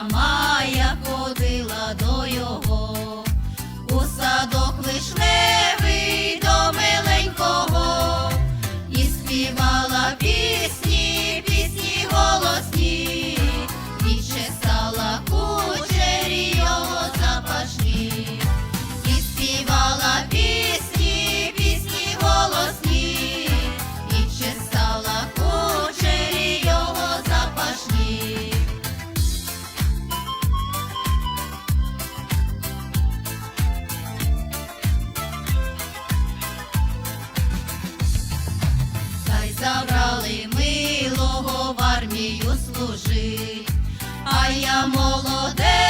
amar. забрали милого в армію служить, а я молоде.